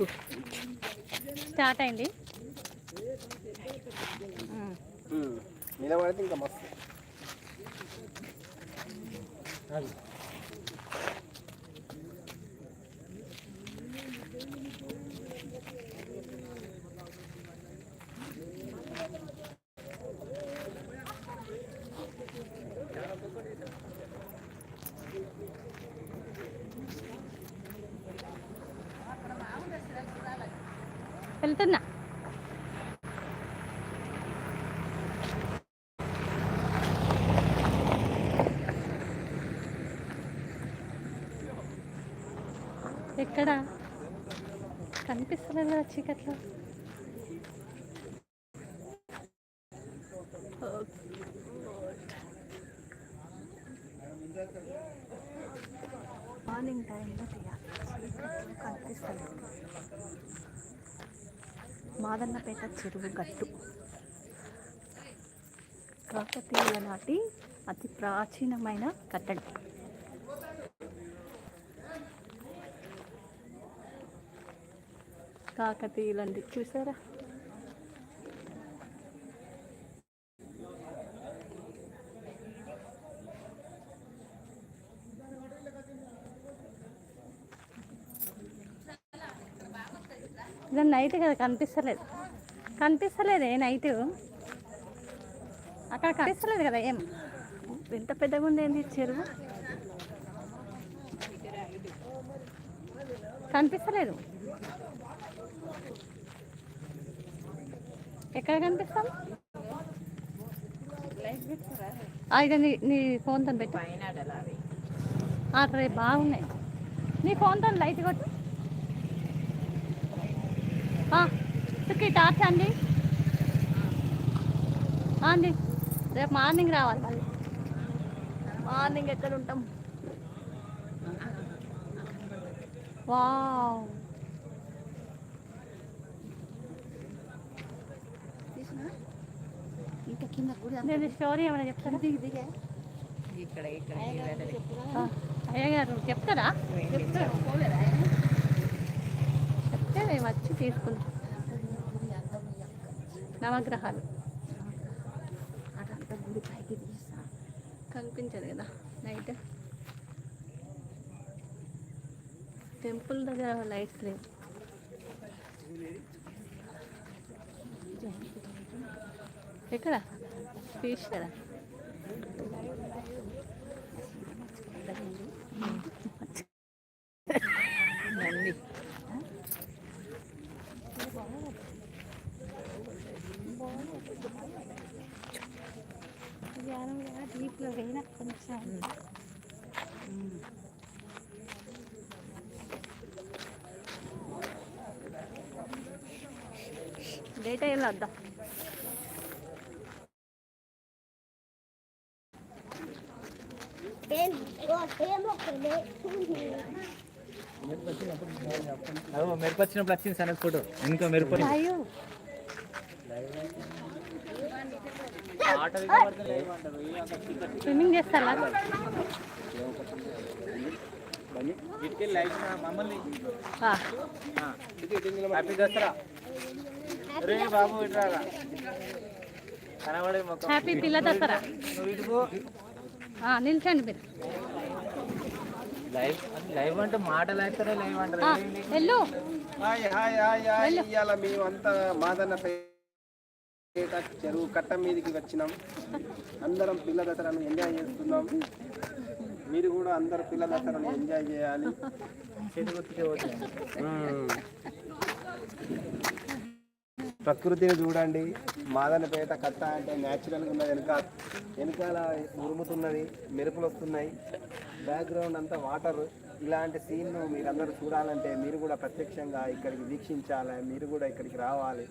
చెప్పు. స్టార్ట్ అయింది. నిలబడితే ఇంకా మస్తు. వెళ్తున్నా. ఎక్కడ? కనిపిస్తలేదు చీకట్లో. మార్నింగ్ టైంలో తీయాలి చీకట్లో కనిపిస్తలేదు మాదన్నపేట చెరువు గట్టు. కాకతీయుల నాటి అతి ప్రాచీనమైన కట్టడం. కాకతీయులండి చూసారా? ఇది నైట్ కదా కనిపిస్తలేదు. కనిపిస్తలేదే నైట్ అక్కడ కనిపిస్తలేదు కదా ఏం? ఎంత పెద్దగా ఉంది ఏంది చెరువు? కనిపిస్తలేదు. ఎక్కడ కనిపిస్తాం? ఇక నీ నీ ఫోన్తో పెట్టు. రేపు బాగున్నాయి. నీ ఫోన్తో లైట్ కొట్టు. సుఖీ టార్చ్ అండి. అండి. రేపు మార్నింగ్ రావాలి మళ్ళీ. మార్నింగ్ ఎక్కడ ఉంటాం? కూడా నేను స్టోరీ ఏమైనా చెప్తారా? ఆ, అయ్యగారు చెప్తారా? చెప్తాడు ఉంటే మేము వచ్చి తీసుకుంటాం. నవగ్రహాలు. గుడి పైకి కనిపించదు కదా నైట్. టెంపుల్ దగ్గర లైట్స్ లేవు ఎక్కడ? ఫిష్ కదా. డీప్లో పోయినా కొంచెం డే టైంలో వద్దాం మెరుపు వచ్చినప్పుడు వచ్చింది సనత్ ఫోటో. ఇంకా మెరుపు అయ్యో. స్విమ్మింగ్ చేస్తారా? హ్యాపీ పిల్ల దసరా. నిల్చోండి మీరు. లైవ్ లైవ్ అంటే మాటలు వేస్తారే లైవ్ అంటారు. వెళ్ళు. Hi hi hi hi. ఇవాళ మేము అంతా మాదన్న చెరువు కట్ట మీదకి వచ్చినాం. అందరం పిల్ల దసరాను ఎంజాయ్ చేస్తున్నాం. మీరు కూడా అందరు పిల్ల దసరాను ఎంజాయ్ చేయాలి. ప్రకృతిని చూడండి. మాదనపేట కట్ట అంటే న్యాచురల్గా ఉన్నది. వెనక వెనకాల ఉరుముతున్నది. మెరుపులు వస్తున్నాయి. బ్యాక్గ్రౌండ్ అంతా వాటర్ ఇలాంటి సీన్ను మీరందరూ చూడాలంటే మీరు కూడా ప్రత్యక్షంగా ఇక్కడికి వీక్షించాలి. మీరు కూడా ఇక్కడికి రావాలి.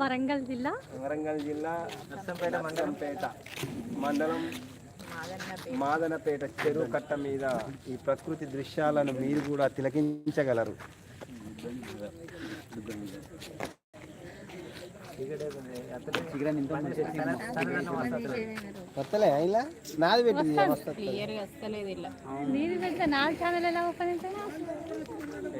వరంగల్ జిల్లా? వరంగల్ జిల్లా నర్సంపేట మండలం నర్సంపేట మండలం మాదనపేట చెరువు కట్ట మీద ఈ ప్రకృతి దృశ్యాలను మీరు కూడా తిలకించగలరు. వస్తలే ఇలా? నాది పెట్టింది నీది పెడితే ఛానల్ ఎలా ఓపెన్